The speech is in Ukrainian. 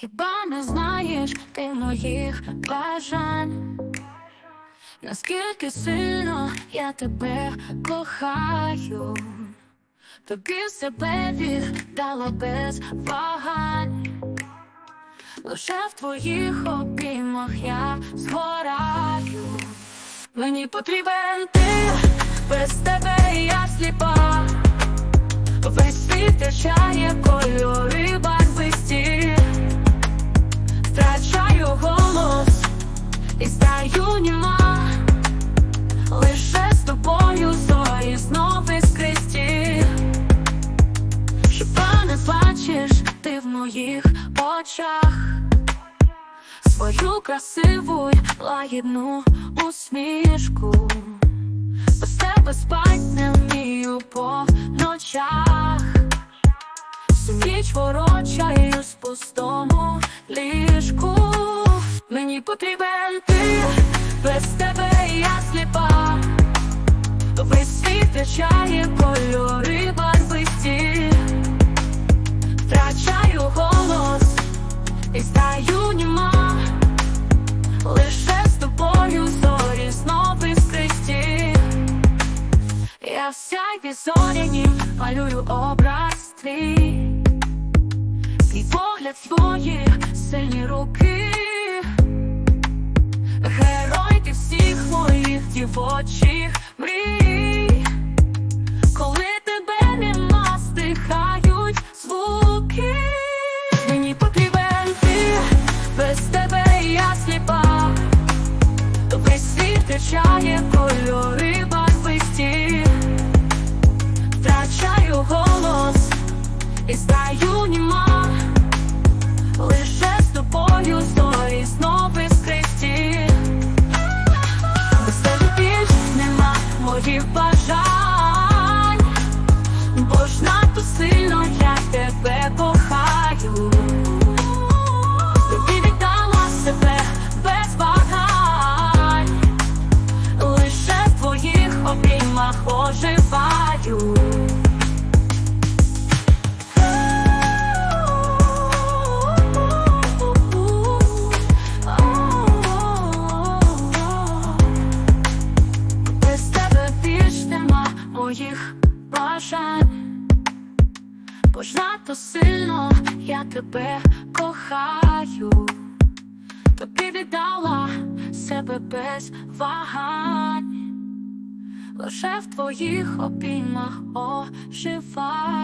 Хіба не знаєш ти моїх бажань? Наскільки сильно я тебе кохаю, тобі себе віддала без вагань, лише в твоїх обіймах я згораю. Мені потрібен ти, без тебе я сліпа. Весь світ втрачає кольори і стаю німа Лише з тобою зорі знов іскристі. Хіба не бачиш ти в моїх очах? Свою красиву й лагідну усмішку. Без тебе спать не вмію по ночах. Всю ніч ворочаюсь пустому Мені потрібен ти, без тебе я сліпа. Весь світ втрачає кольори барвисті. Втрачаю голос і стаю німа. Лише з тобою зорі знов іскристі Я в сяйві зоряні малюю образ твій. Свій погляд твої сильні руки втрачає кольори барвисті. Втрачаю голос і стаю німа. Лише з тобою зорі знов іскристі Без тебе більш нема моїх бажань обіймах оживаю Без тебе більш моїх бажань. Бо сильно я тебе кохаю. Тобі віддала себе без вагань Лише в твоїх обіймах оживаю